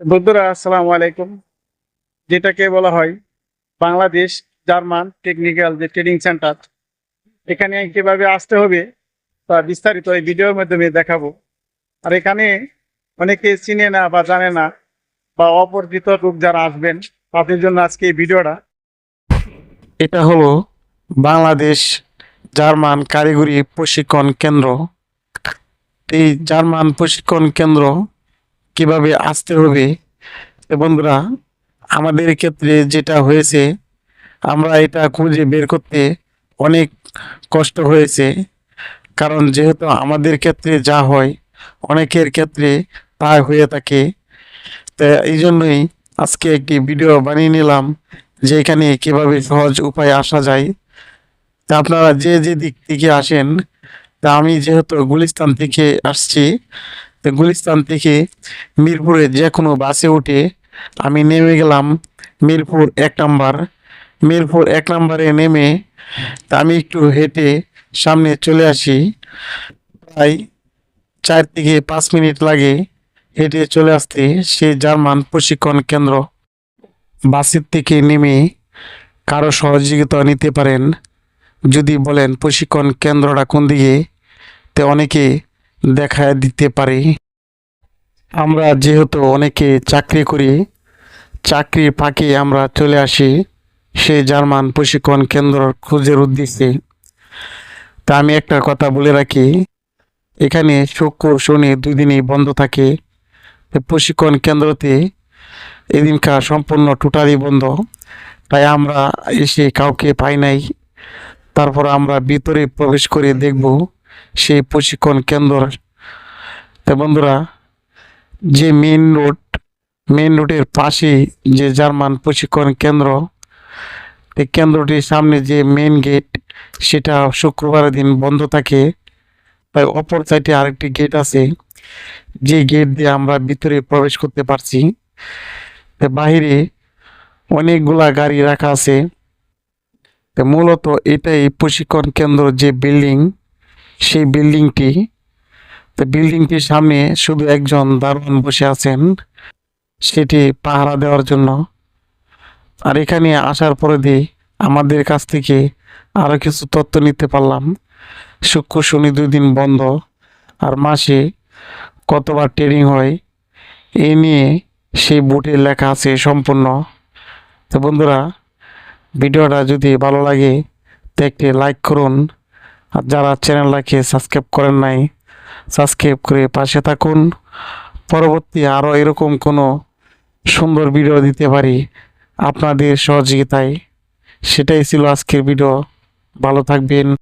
বন্ধুরা, আসসালামু আলাইকুম। যেটাকে বলা হয় বাংলাদেশ জার্মান টেকনিক্যাল যে ট্রেনিং সেন্টার, এখানে কীভাবে আসতে হবে তা বিস্তারিত এই ভিডিওর মাধ্যমে দেখাবো। আর এখানে অনেকে চিনে না বা জানে না বা অপরিচিত লোক যারা আসবেন, তাদের জন্য আজকে এই ভিডিওটা। এটা হলো বাংলাদেশ জার্মান কারিগরি প্রশিক্ষণ কেন্দ্র। এই জার্মান প্রশিক্ষণ কেন্দ্র কীভাবে আসতে হবে? বন্ধুরা, আমাদের ক্ষেত্রে যেটা হয়েছে, আমরা এটা খুঁজে বের করতে অনেক কষ্ট হয়েছে। কারণ যেহেতু আমাদের ক্ষেত্রে যা হয়, অনেকের ক্ষেত্রে তা হয়ে থাকে। তো এই জন্যই আজকে একটি ভিডিও বানিয়ে নিলাম যে এখানে কীভাবে সহজ উপায় আসা যায়। তা আপনারা যে যে দিক থেকে আসেন, তা আমি যেহেতু গুলিস্তান থেকে আসছি গুলিস্তান থেকে মিরপুরে যে কোনো বাসে উঠে আমি নেমে গেলাম মিরপুর এক নাম্বার। মিরপুর এক নাম্বারে নেমে তা আমি একটু হেঁটে সামনে চলে আসি। প্রায় চার থেকে পাঁচ মিনিট লাগে হেঁটে চলে আসতে সে জার্মান প্রশিক্ষণ কেন্দ্র। বাসের থেকে নেমে কারও সহযোগিতা নিতে পারেন। যদি বলেন প্রশিক্ষণ কেন্দ্রটা কোন দিকে, তে অনেকে দেখা দিতে পারে। আমরা যেহেতু অনেকে চাকরি করি, চাকরির ফাঁকে আমরা চলে আসি সেই জার্মান প্রশিক্ষণ কেন্দ্র খোঁজের উদ্দেশ্যে। তা আমি একটা কথা বলে রাখি, এখানে শুক্র শনি দুই দিনই বন্ধ থাকে। প্রশিক্ষণ কেন্দ্রতে এদিনকার সম্পূর্ণ টোটালি বন্ধ। তাই আমরা এসে কাউকে পাই নাই। তারপর আমরা ভিতরে প্রবেশ করে দেখব সেই প্রশিক্ষণ কেন্দ্র। বন্ধুরা, যে মেন রোড মেন রোডের পাশে যে জার্মান প্রশিক্ষণ কেন্দ্র, এই কেন্দ্রটির সামনে যে মেন গেট সেটা শুক্রবার দিন বন্ধ থাকে। তাই অপর সাইডে আরেকটি গেট আছে। যে গেট দিয়ে আমরা ভিতরে প্রবেশ করতে পারছি। বাহিরে অনেকগুলা গাড়ি রাখা আছে। মূলত এটাই প্রশিক্ষণ কেন্দ্র যে বিল্ডিং সেই বিল্ডিংটি। তো বিল্ডিংটির সামনে শুধু একজন দারোয়ান বসে আছেন। সেটি পাহারা দেওয়ার জন্য। আর এখানে আসার পরে দিয়ে আমাদের কাছ থেকে আরও কিছু তথ্য নিতে পারলাম। শুক্র, শনি দুই দিন বন্ধ। আর মাসে কতবার ট্রেনিং হয় এই নিয়ে সেই বোর্ডে লেখা আছে সম্পূর্ণ। তো বন্ধুরা, ভিডিওটা যদি ভালো লাগে, তো একটি লাইক করুন। আর যারা চ্যানেলটাকে সাবস্ক্রাইব করেন নাই সাবস্ক্রাইব করে পাশে থাকুন। পরবর্তী আরও এরকম কোনো সুন্দর ভিডিও দিতে পারি আপনাদের সহযোগিতায়। সেটাই ছিল আজকের ভিডিও ভালো থাকবেন।